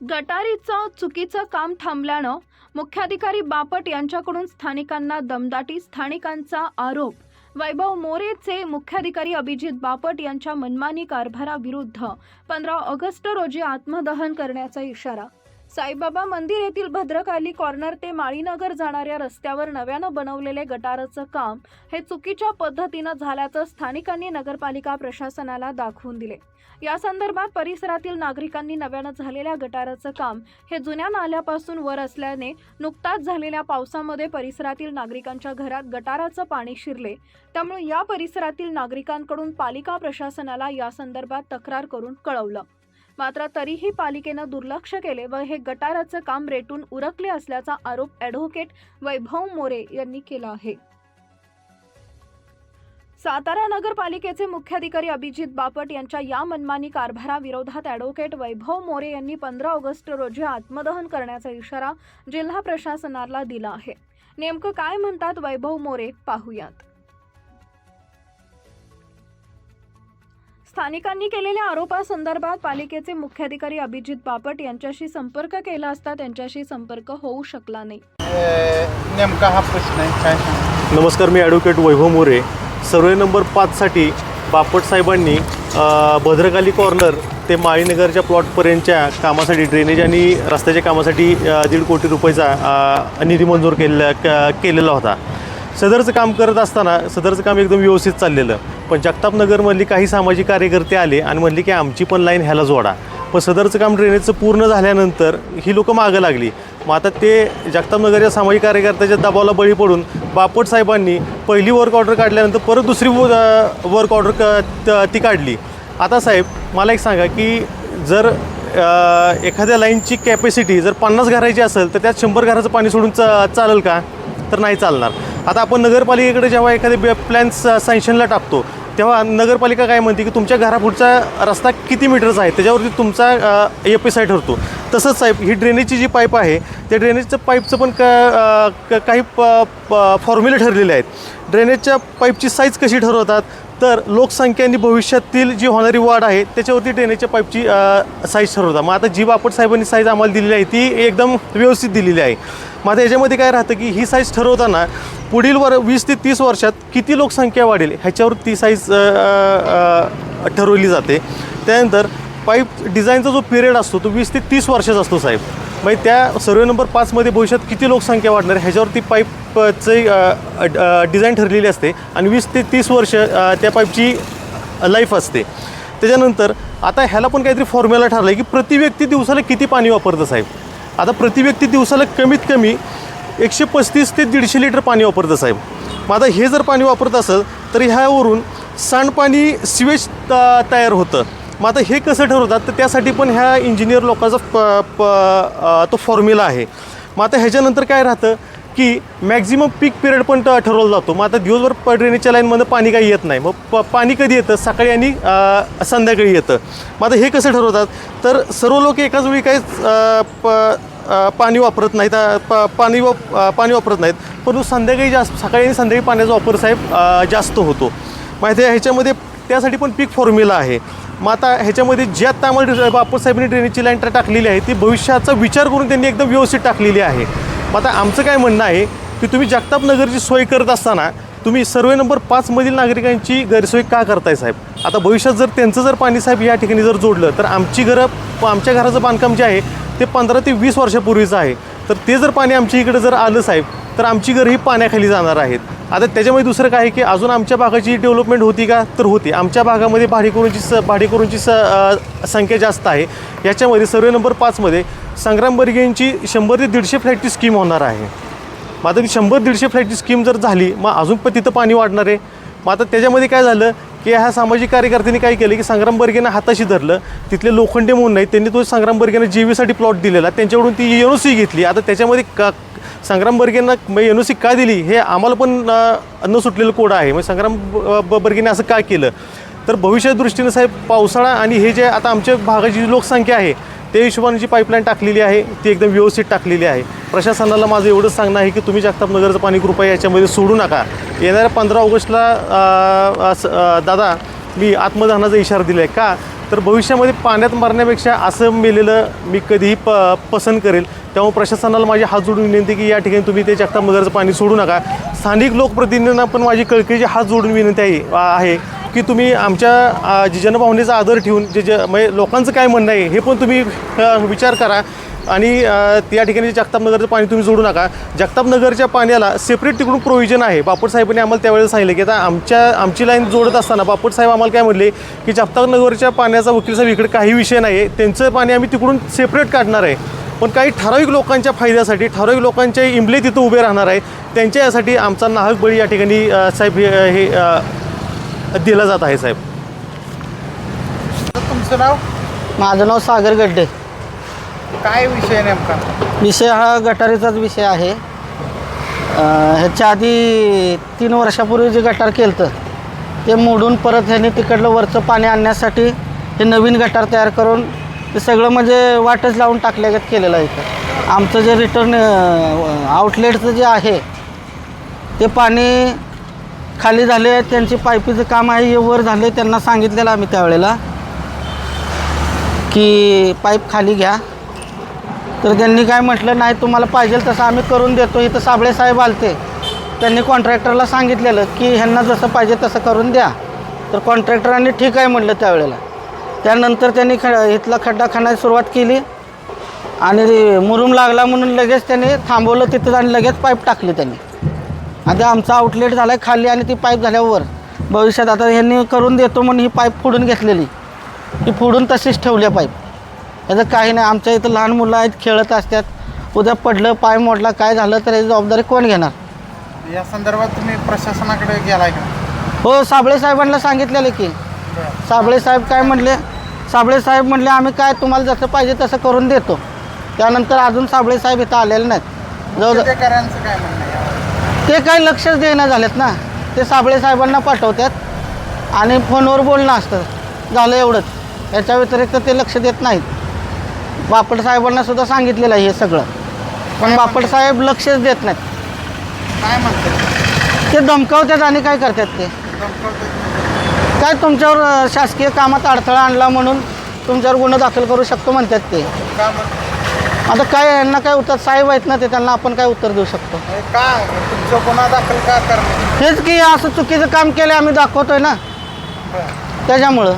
गटारीचं चुकीचं काम थांबल्यानं मुख्याधिकारी बापट यांच्याकडून स्थानिकांना दमदाटी स्थानिकांचा आरोप. वैभव मोरेचे मुख्याधिकारी अभिजित बापट यांच्या मनमानी कारभाराविरुद्ध पंधरा ऑगस्ट रोजी आत्मदहन करण्याचा इशारा. साईबाबा मंदिर येथील भद्रकाली कॉर्नर ते माळीनगर जाणाऱ्या रस्त्यावर नव्यानं बनवलेले गटाराचं काम हे चुकीच्या पद्धतीनं झाल्याचं स्थानिकांनी नगरपालिका प्रशासनाला दाखवून दिले. या संदर्भात परिसरातील नागरिकांनी नव्यानं झालेल्या गटाराचं काम हे जुन्या नाल्यापासून वर असल्याने नुकताच झालेल्या पावसामध्ये परिसरातील नागरिकांच्या घरात गटाराचं पाणी शिरले. त्यामुळे या परिसरातील नागरिकांकडून पालिका प्रशासनाला या संदर्भात तक्रार करून कळवलं. मात्र तरीही पालिकेनं दुर्लक्ष केले व हे गटाराचं काम रेटून उरकले असल्याचा आरोप ॲडव्होकेट वैभव मोरे यांनी केला आहे. सातारा नगरपालिकेचे मुख्याधिकारी अभिजित बापट यांच्या या मनमानी कारभाराविरोधात ॲडव्होकेट वैभव मोरे यांनी पंधरा ऑगस्ट रोजी आत्मदहन करण्याचा इशारा जिल्हा प्रशासनाला दिला आहे. नेमकं काय म्हणतात वैभव मोरे पाहूयात. स्थानिकांनी केलेल्या आरोपासंदर्भात पालिकेचे मुख्याधिकारी अभिजित बापट यांच्याशी संपर्क केला असता त्यांच्याशी संपर्क होऊ शकला नाही. नेमका हा प्रश्न आहे. काय सांगा? नमस्कार मी advocate Vaibhav More. Survey number पाचसाठी बापट साहेबांनी अ, भद्रकाली कॉर्नर ते माळीनगरच्या प्लॉटपर्यंतच्या कामासाठी ड्रेनेज आणि रस्त्याच्या कामासाठी अ, दीड कोटी रुपयाचा अ, निधी मंजूर केलेला क- केलेला होता. सदरचं काम करत असताना सदरचं काम एकदम व्यवस्थित चाललेलं. पण जगतापनगरमधली काही सामाजिक कार्यकर्ते आले आणि म्हणले की आमची पण लाईन ह्याला जोडा. पण सदरचं काम ड्रेनेजचं पूर्ण झाल्यानंतर ही लोकं मागं लागली. मग आता ते जगतापनगरच्या सामाजिक कार्यकर्त्याच्या दबावाला बळी पडून बापट साहेबांनी पहिली वर्क ऑर्डर काढल्यानंतर परत दुसरी वर्क ऑर्डर क त- ती काढली. आता साहेब मला एक सांगा की जर एखाद्या लाईनची कॅपॅसिटी जर पन्नास घराची असेल तर त्यात शंभर घराचं पाणी सोडून चा चालेल का? तर नाही चालणार. आता आपण नगरपालिकेकडे जेव्हा एखादे प्लॅन्स सँक्शनला टाकतो तेव्हा नगरपालिका काय म्हणते की तुमच्या घरापुढचा रस्ता किती मीटरचा आहे? त्याच्यावरती तुमचा ए पी ठरतो. तसंच साहेब ही ड्रेनेजची जी पाईप आहे त्या ड्रेनेजचं पाईपचं पण क काही प काही फॉर्म्युले ठरलेले आहेत. ड्रेनेजच्या पाईपची साईज कशी ठरवतात? तर लोकसंख्या आणि भविष्यातील जी होणारी वाढ आहे त्याच्यावरती ड्रेनेजच्या पाईपची साईज ठरवतात मग आता जी बापट साहेबांनी साईज आम्हाला दिलेली आहे ती एकदम व्यवस्थित दिलेली आहे. मग आता याच्यामध्ये काय राहतं की ही साईज ठरवताना पुढील वर वीस ते तीस वर्षात किती लोकसंख्या वाढेल ह्याच्यावर ती साईज ठरवली जाते. त्यानंतर पाईप डिझाईनचा जो पिरियड असतो तो वीस ते तीस वर्षाचा असतो साहेब. म्हणजे त्या सर्वे नंबर पाचमध्ये भविष्यात किती लोकसंख्या वाढणार? ह्याच्यावरती पाईपचे डिझाईन ठरलेली असते. आणि वीस ते तीस वर्ष त्या पाईपची लाईफ असते. त्याच्यानंतर आता ह्याला पण काहीतरी फॉर्म्युला ठरला आहे की प्रति व्यक्ती दिवसाला किती पाणी वापरतं साहेब? आता प्रति व्यक्ती दिवसाला कमीत कमी एकशे पस्तीस ते दीडशे लिटर पाणी वापरतं साहेब. मग आता हे जर पाणी वापरत असेल तर ह्यावरून सांडपाणी सिवेज त- तयार होतं. मग आता हे कसं ठरवतात? तर त्यासाठी पण ह्या इंजिनियर लोकांचा प प तो फॉर्म्युला आहे. मग आता ह्याच्यानंतर काय राहतं की मॅक्झिमम पीक पिरियड पण ठरवला जातो. मग आता दिवसभर ड्रेनेजच्या लाईनमध्ये पाणी काही येत नाही. मग प पाणी कधी येतं? सकाळी आणि संध्याकाळी येतं. मग आता हे कसं ठरवतात? तर सर्व लोक एकाच वेळी काही प पाणी वापरत नाहीत. प पाणी वाप पाणी वापरत नाहीत. परंतु संध्याकाळी जास्त सकाळी आणि संध्याकाळी पाण्याचा वापर साहेब जास्त होतो. माहिती आहे ह्याच्यामध्ये त्यासाठी पण पीक फॉर्म्युला आहे. मग आता ह्याच्यामध्ये जी आत्ता आम्हाला बापूसाहेबांनी ड्रेनेजची लाईन टाकलेली आहे ती भविष्याचा विचार करून त्यांनी एकदम व्यवस्थित टाकलेली आहे. मग आता आमचं काय म्हणणं आहे की तुम्ही जगताप नगरची सोय करत असताना तुम्ही सर्वे नंबर पाचमधील नागरिकांची गैरसोय का करताय साहेब? आता भविष्यात जर त्यांचं जर पाणी साहेब या ठिकाणी जर जोडलं तर आमची घरं आमच्या घराचं बांधकाम जे आहे ते पंधरा ते वीस वर्षापूर्वीचं आहे. तर ते जर पाणी आमच्या इकडे जर आलं साहेब तर आमची घरं ही पाण्याखाली जाणार आहेत. आता त्याच्यामध्ये दुसरं काय आहे की अजून आमच्या भागाची डेव्हलपमेंट होती का? तर होती. आमच्या भागामध्ये भाडेकरूंची स भाडेकरूंची स संख्या जास्त आहे. याच्यामध्ये सर्वे नंबर पाचमध्ये संग्राम बर्गेंची शंभर ते दीडशे फ्लॅटची स्कीम होणार आहे. मग आता ती शंभर दीडशे फ्लॅटची स्कीम जर झाली मग अजून पण तिथं पाणी वाढणार आहे. मग आता त्याच्यामध्ये काय झालं? की ह्या सामाजिक कार्यकर्त्यांनी काय केलं की संग्राम बर्गेनं हाताशी धरलं. तिथले लोखंडे म्हणून नाही त्यांनी तो संग्राम बर्गेनं जीवीसाठी प्लॉट दिलेला. त्यांच्याकडून ती एन ओ सी घेतली. आता त्याच्यामध्ये का संग्राम बर्गेंना एन ओ सी का दिली? हे आम्हाला पण न सुटलेलं कोड आहे. मग संग्राम ब- ब- बर्गेने असं का केलं? तर भविष्यात दृष्टीनं साहेब पावसाळा आणि हे जे आता आमच्या भागाची जी लोकसंख्या आहे त्या हिशोबाने जी पाईपलाईन टाकलेली आहे ती एकदम व्यवस्थित टाकलेली आहे. प्रशासनाला माझं एवढंच सांगणं आहे की तुम्ही जगताप नगरचं पाणी कृपया याच्यामध्ये सोडू नका. येणाऱ्या पंधरा ऑगस्टला दादा मी आत्मदहनाचा इशारा दिला आहे का? तर भविष्यामध्ये पाण्यात मरण्यापेक्षा असं मेलेलं मी कधीही प पसंत करेल. त्यामुळे प्रशासनाला माझी हात जोडून विनंती की या ठिकाणी तुम्ही ते जगताप नगरचं पाणी सोडू नका. स्थानिक लोकप्रतिनिधींना पण माझी कळकळीची हात जोडून विनंती आहे आहे. की तुम्ही आमच्या जी जनभावनेचा आदर ठेवून जे जे म्हणजे लोकांचं काय म्हणणं आहे हे पण तुम्ही विचार करा. आणि त्या ठिकाणी जगतापनगरचं पाणी तुम्ही जोडू नका. जगतापनगरच्या पाण्याला सेपरेट तिकडून प्रोव्हिजन आहे. बापट साहेबांनी आम्हाला त्यावेळेस सांगितलं की आता आमच्या आमची लाईन जोडत असताना बापट साहेब आम्हाला काय म्हणले की जगतापनगरच्या पाण्याचा वकील साहेब इकडे काही विषय नाही आहे त्यांचं पाणी आम्ही तिकडून सेपरेट काढणार आहे. पण काही ठराविक लोकांच्या फायद्यासाठी ठराविक लोकांचे इमले तिथं उभे राहणार आहे. त्यांच्या यासाठी आमचा नाहक बळी या ठिकाणी साहेब हे दिला जात आहे साहेब. तुमचं नाव? माझं नाव सागर गड्डे. काय विषय नेमका? विषय हा गटारीचाच विषय आहे. अं, ह्याच्या आधी तीन वर्षापूर्वी जे गटार केलं होतं ते मोडून परत ह्याने तिकडलं वरचं पाणी आणण्यासाठी हे नवीन गटार तयार करून ते सगळं म्हणजे वाटच लावून टाकल्यागत केलेलं आहे इथं. आमचं जे रिटर्न आउटलेटचं जे आहे ते पाणी खाली झाले त्यांची पाईपीचं काम आहे हे वर झाले त्यांना सांगितलेलं आम्ही त्यावेळेला की पाईप खाली घ्या. तर त्यांनी काय म्हटलं नाही तुम्हाला पाहिजे तसं आम्ही करून देतो. इथं साबळे साहेब आलते. त्यांनी कॉन्ट्रॅक्टरला सांगितलेलं की ह्यांना जसं पाहिजे तसं करून द्या. तर कॉन्ट्रॅक्टरांनी ठीक आहे म्हटलं त्यावेळेला. त्यानंतर त्यांनी ख इथला खड्डा खाण्यास सुरुवात केली आणि मुरूम लागला म्हणून लगेच त्यांनी थांबवलं तिथं आणि लगेच पाईप टाकली त्यांनी. आता आमचा आउटलेट झाला खाली आणि ती पाईप झाल्यावर. भविष्यात आता ह्यांनी करून देतो म्हणून ही पाईप फोडून घेतलेली. ही फोडून तशीच ठेवली आहे पाईप याचं काही नाही आमच्या इथं लहान मुलं आहेत खेळत असतात. उद्या पडलं पाय मोडला काय झालं तर याची जबाबदारी कोण घेणार? या संदर्भात तुम्ही प्रशासनाकडे गेलाय का? हो साबळे साहेबांना सांगितलेलं की. साबळे साहेब काय म्हणले? साबळे साहेब म्हणले आम्ही काय तुम्हाला जसं पाहिजे तसं करून देतो. त्यानंतर अजून साबळे साहेब इथं आलेले नाहीत. जवळ काय? ते काही लक्षच देणं झालेत ना. ते साबळे साहेबांना पाठवतात आणि फोनवर बोलणं असतं. झालं एवढंच. याच्या व्यतिरिक्त ते लक्ष देत नाहीत. बापट साहेबांना सुद्धा सांगितलेलं आहे हे सगळं. पण बापट साहेब लक्षच देत नाहीत. काय म्हणतात? ते धमकावतात आणि काय करतात ते. काय तुमच्यावर शासकीय कामात अडथळा आणला म्हणून तुमच्यावर गुन्हा दाखल करू शकतो म्हणतात ते. आता काय यांना काय उत्तर साहेब आहेत ना ते त्यांना आपण काय उत्तर देऊ शकतो? का? तुमचं गुन्हा दाखल का करणं हेच की असं चुकीचं काम केलं आम्ही दाखवतोय ना. बरं. त्याच्यामुळं.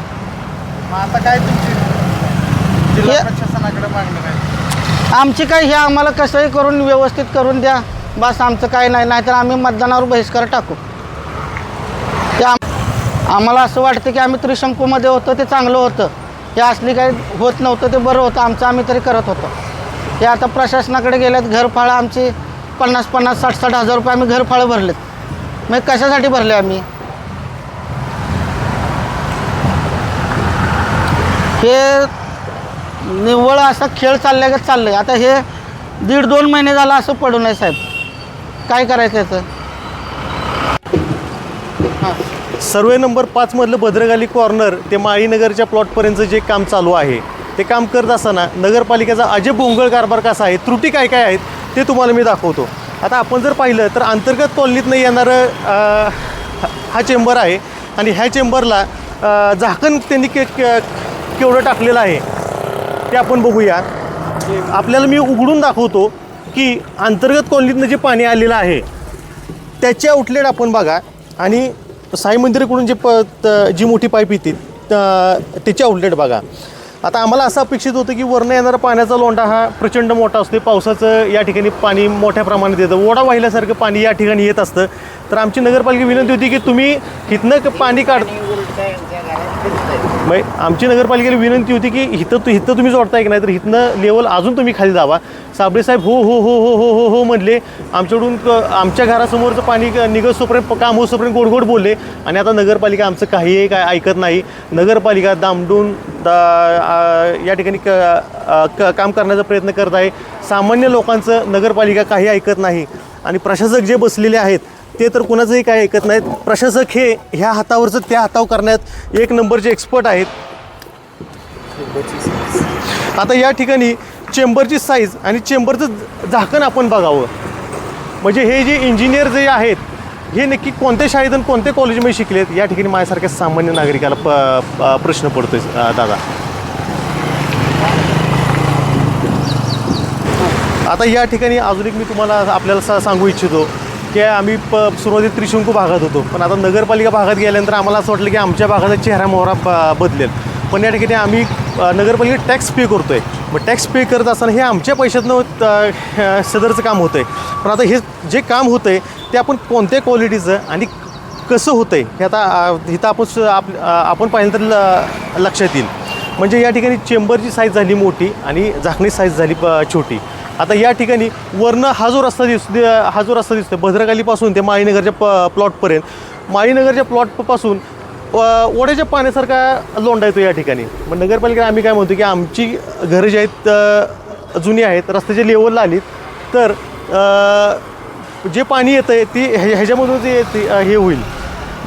मग आता काय तुमची जिल्हा हे- प्रशासनाकडे मागणी आमची काय हे आम्हाला कसंही करून व्यवस्थित करून द्या. बस आमचं काय नाही नाहीतर आम्ही मतदानावर बहिष्कार टाकू. ते आम- आम्हाला असं वाटतं की आम्ही त्रिशंकूमध्ये होतो ते चांगलं होतं. हे असली काही होत नव्हतं ते बरं होतं. आमचं आम्ही तरी करत होतो. हे आता प्रशासनाकडे गेल्यात घरफाळं आमची पन्नास पन्नास साठ साठ हजार रुपये आम्ही घरफाळं भरलेत. मग कशासाठी भरले आम्ही? हे निव्वळ असा खेळ चालल्यागत चाललं आहे आता हे दीड दोन महिने झालं असं पडू नये साहेब. काय करायचं याचं? सर्वे नंबर पाचमधलं भद्रकाली कॉर्नर ते माळीनगरच्या प्लॉटपर्यंतचं जे काम चालू आहे ते काम करत असताना नगरपालिकेचा अजय भोंगळ कारभार कसा आहे त्रुटी काय काय आहेत ते तुम्हाला मी दाखवतो. आता आपण जर पाहिलं तर अंतर्गत कॉलनीतनं येणारं हा चेंबर आहे आणि ह्या चेंबरला झाकण त्यांनी के के- केवढं टाकलेलं आहे ते आपण बघूया. आपल्याला मी उघडून दाखवतो की अंतर्गत कॉलनीतनं जे पाणी आलेलं आहे त्याची आउटलेट आपण बघा आणि साई मंदिराकडून जे प त- जी मोठी पाईप येते त्याची आउटलेट बघा. आता आम्हाला असं अपेक्षित होतं की वरनं येणारा पाण्याचा लोंढा हा प्रचंड मोठा असतो पावसाचं या ठिकाणी पाणी मोठ्या प्रमाणात येतं. ओढा वाहिल्यासारखं पाणी या ठिकाणी येत असतं. तर आमची नगरपालिका विनंती होती की तुम्ही इथनं पाणी काढ मग आमची नगरपालिकेला विनंती होती की इथं तू हिथं तुम्ही जोडताय की नाही? तर हिथनं लेवल अजून तुम्ही खाली जावा. साबळे साहेब हो हो हो हो हो हो हो म्हणले. आमच्याकडून क- आमच्या घरासमोरचं पाणी निघत सोपर्यंत काम होतोपर्यंत गोड गोड बोलले. आणि आता नगरपालिका आमचं काहीही काय ऐकत नाही. नगरपालिका दामडून दा या ठिकाणी क क- काम करण्याचा प्रयत्न करत आहे. सामान्य लोकांचं नगरपालिका काही ऐकत नाही. आणि प्रशासक जे बसलेले आहेत ते तर कुणाचंही काय ऐकत नाहीत. प्रशासक हे ह्या हातावरचं त्या हाताव करण्यात एक नंबरचे एक्सपर्ट आहेत. आता या ठिकाणी चेंबरची साईज आणि चेंबरचं झाकण आपण बघावं. म्हणजे हे जे इंजिनियर जे आहेत हे नक्की कोणत्या शाळेत आणि कोणत्या कॉलेजमध्ये शिकलेत? या ठिकाणी माझ्यासारख्या सामान्य नागरिकाला प प- प्रश्न पडतोय दादा. आता या ठिकाणी अजून एक मी तुम्हाला आपल्याला सांगू इच्छितो. की आम्ही प सुरुवातीत त्रिशंकू भागात होतो. पण आता नगरपालिका भागात गेल्यानंतर आम्हाला असं वाटलं की आमच्या भागाचा चेहरा मोहरा ब बदलेल. पण या ठिकाणी आम्ही नगरपालिकेत नगरपालिका टॅक्स पे करतो आहे मग टॅक्स पे करत असताना हे आमच्या पैशातनं सदरचं काम होतं आहे पण आता हे जे काम होतं आहे ते आपण कोणत्या क्वालिटीचं आणि कसं होतं आहे हे आता इथं आपण आप आपण पाहिलं तर ल लक्षात येईल. म्हणजे या ठिकाणी चेंबरची साईज झाली मोठी आणि झाकणी साईज झाली छोटी. आता या ठिकाणी वरनं हा जो रस्ता दिस हा जो रस्ता दिसतो भद्रकालीपासून ते माळीनगरच्या प प्लॉटपर्यंत माळीनगरच्या प्लॉटपासून ओढ्याच्या पाण्यासारखा लोंडा येतो या ठिकाणी. मग नगरपालिका आम्ही काय म्हणतो की आमची घरं जी आहेत जुनी आहेत रस्त्याच्या लेवलला आली तर जे पाणी येतं आहे ती ह्या ह्याच्यामधून ते हे होईल.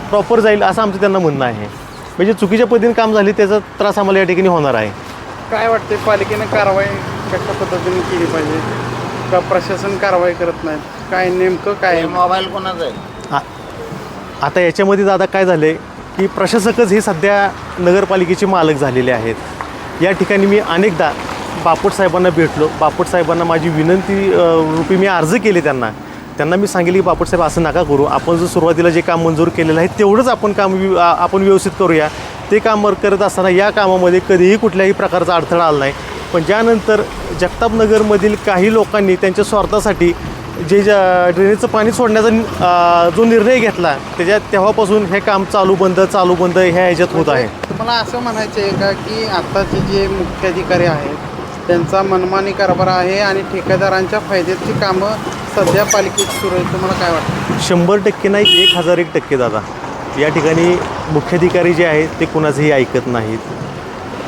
प्रॉपर जाईल असं आमचं त्यांना म्हणणं आहे. म्हणजे चुकीच्या पद्धतीने काम झाले त्याचा त्रास आम्हाला या ठिकाणी होणार आहे. काय वाटते पालिकेने कारवाई कशा पद्धतीने केली पाहिजे. का प्रशासन कारवाई करत नाहीत? काय नेमकं काय? मोबाईल कोणाचा आहे? आ- आता याच्यामध्ये दादा काय झालं आहे की प्रशासकच हे सध्या नगरपालिकेचे मालक झालेले आहेत. या ठिकाणी मी अनेकदा बापट साहेबांना भेटलो. बापट साहेबांना माझी विनंती अ, रूपी मी अर्ज केले त्यांना. त्यांना मी सांगितले की बापट साहेब असं नका करू. आपण जो सुरुवातीला जे काम मंजूर केलेलं आहे तेवढंच आपण काम व्यव- आ- आपण व्यवस्थित करूया. ते काम वर करत असताना या कामामध्ये कधीही कुठल्याही प्रकारचा अडथळा आला नाही. पण ज्यानंतर जगतापनगरमधील काही लोकांनी त्यांच्या स्वार्थासाठी जे ज्या ड्रेनेजचं पाणी सोडण्याचा जो निर्णय घेतला त्याच्यात तेव्हापासून हे काम चालू बंद चालू बंद ह्या ह्याच्यात होत आहे. तुम्हाला असं म्हणायचं आहे का की आत्ताचे जे मुख्याधिकारी आहेत त्यांचा मनमानी कारभार आहे आणि ठेकेदारांच्या फायद्याची कामं सध्या पालिकेत सुरू आहेत. तुम्हाला काय वाटतं? शंभर टक्के नाही एक हजार एक टक्के दादा. या ठिकाणी मुख्याधिकारी जे आहेत ते कुणाचंही ऐकत नाहीत.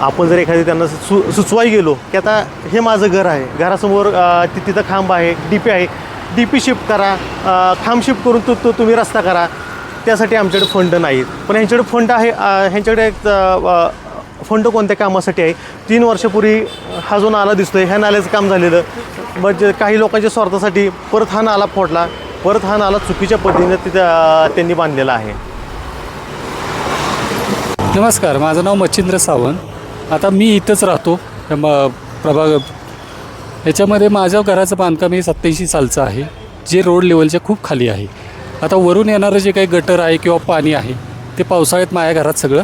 आपण जर एखादी त्यांना सु सुचवाई गेलो की आता हे माझं घर आहे घरासमोर ति तिथं खांब आहे डी पी आहे डी पी शिफ्ट करा खांब शिफ्ट करून तो तो तुम्ही रस्ता करा त्यासाठी आमच्याकडे फंड नाहीत. पण ह्यांच्याकडे फंड आहे ह्यांच्याकडे एक, फंड कोणत्या कामासाठी आहे? तीन वर्षापूर्वी हा जो नाला दिसतोय ह्या नाल्याचं काम झालेलं. मग काही लोकांच्या स्वार्थासाठी परत हा नाला फोडला परत हा नाला चुकीच्या पद्धतीने तिथं त्यांनी बांधलेला आहे. नमस्कार माझं नाव मच्छिंद्र सावंत. आता मी इथंच राहतो. या म प्रभाग याच्यामध्ये माझ्या घराचं बांधकाम हे सत्याऐंशी सालचं आहे. जे रोड लेवलच्या खूप खाली आहे. आता वरून येणारं जे काही गटर आहे किंवा पाणी आहे ते पावसाळ्यात माझ्या घरात सगळं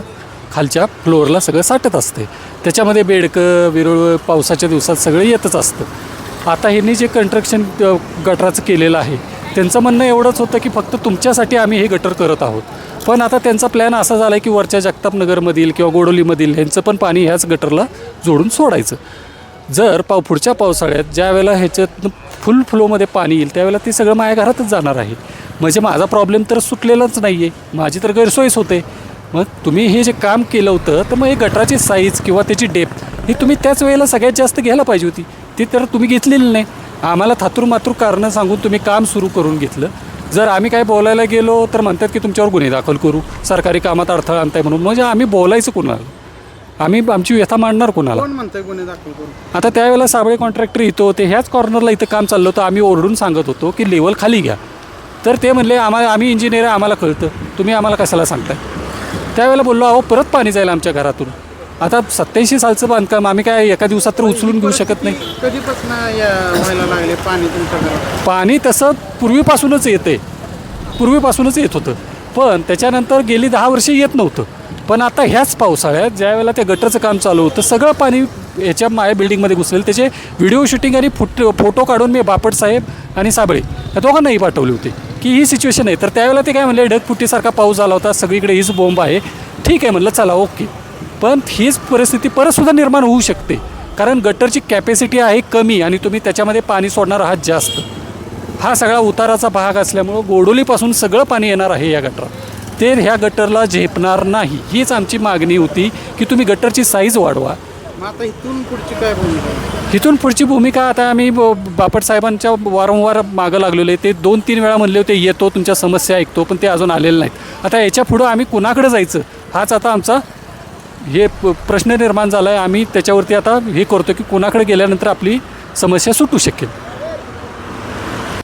खालच्या फ्लोअरला सगळं साठत असते. त्याच्यामध्ये बेडकं विरुळ पावसाच्या दिवसात सगळं येतच असतं. आता ह्यांनी जे कंस्ट्रक्शन गटराचं केलेलं आहे त्यांचं म्हणणं एवढंच होतं की फक्त तुमच्यासाठी आम्ही हे गटर करत आहोत. पण आता त्यांचा प्लॅन असा झाला आहे की वरच्या जगतापनगरमधील किंवा गोडोलीमधील ह्यांचं पण पाणी ह्याच गटरला जोडून सोडायचं. जर पाव पुढच्या पावसाळ्यात ज्या वेळेला ह्याच्यात फुल फ्लोमध्ये पाणी येईल त्यावेळेला ते सगळं माझ्या घरातच जाणार आहे. म्हणजे माझा प्रॉब्लेम तर सुटलेलाच नाही आहे माझी तर गैरसोयच होते. मग तुम्ही हे जे काम केलं होतं तर मग हे गटराची साईज किंवा त्याची डेप्थ ही तुम्ही त्याच वेळेला सगळ्यात जास्त घ्यायला पाहिजे होती. ती तर तुम्ही घेतलेली नाही. आम्हाला थातूर मातूर कारणं सांगून तुम्ही काम सुरू करून घेतलं. जर आम्ही काय बोलायला गेलो तर म्हणतात की तुमच्यावर गुन्हे दाखल करू. सरकारी कामात अडथळा आणताय म्हणून. म्हणजे आम्ही बोलायचं कोणाला? आम्ही आमची व्यथा मांडणार कोणाला? कोण म्हणतंय गुन्हे दाखल करून आता त्यावेळेला साबळे कॉन्ट्रॅक्टर इथं होते. ह्याच कॉर्नरला इथं काम चाललं होतं. आम्ही ओरडून सांगत होतो की लेवल खाली घ्या. तर ते म्हणले आम्हाला आम्ही इंजिनियर आहे आम्हाला कळतं. तुम्ही आम्हाला कशाला सांगताय? त्यावेळेला बोललो अहो परत पाणी जाईल आमच्या घरातून. आता सत्याऐंशी सालचं बांधकाम आम्ही काय एका दिवसात तर उचलून घेऊ शकत नाही. कधीपासून व्हायला लागले पाणी तुमच्या पाणी तसं पूर्वीपासूनच येते पूर्वीपासूनच येत होतं. पण त्याच्यानंतर गेली दहा वर्षे येत नव्हतं. पण आता ह्याच पावसाळ्यात ज्या वेळेला त्या गटरचं काम चालू होतं सगळं पाणी ह्याच्या माझ्या बिल्डिंगमध्ये घुसलेलं. त्याचे व्हिडिओ शूटिंग आणि फुट फोटो काढून मी बापट साहेब आणि साबळे या दोघांनाही पाठवले होते की ही सिच्युएशन आहे. तर त्यावेळेला ते काय म्हणले ढगफुटीसारखा पाऊस झाला होता सगळीकडे हीच बोंब आहे. ठीक आहे म्हणलं चला ओके. पण हीच परिस्थिती परतसुद्धा निर्माण होऊ शकते. कारण गटरची कॅपॅसिटी आहे कमी आणि तुम्ही त्याच्यामध्ये पाणी सोडणार आहात जास्त. हा सगळा उताराचा भाग असल्यामुळं गोडोलीपासून सगळं पाणी येणार आहे या गटरात. ते ह्या गटरला झेपणार नाही. हीच आमची मागणी होती की तुम्ही गटरची साईज वाढवा. मग आता इथून पुढची काय भूमिका? इथून पुढची भूमिका आता आम्ही ब- बापट साहेबांच्या वारंवार मागं लागलेलो आहे. ते दोन तीन वेळा म्हणले होते येतो तुमच्या समस्या ऐकतो पण ते अजून आलेले नाहीत. आता याच्या पुढं आम्ही कुणाकडे जायचं? हाच आता आमचा हे प- प्रश्न निर्माण झाला आहे आम्ही त्याच्यावरती आता हे करतो की कुणाकडे गेल्यानंतर आपली समस्या सुटू शकेल.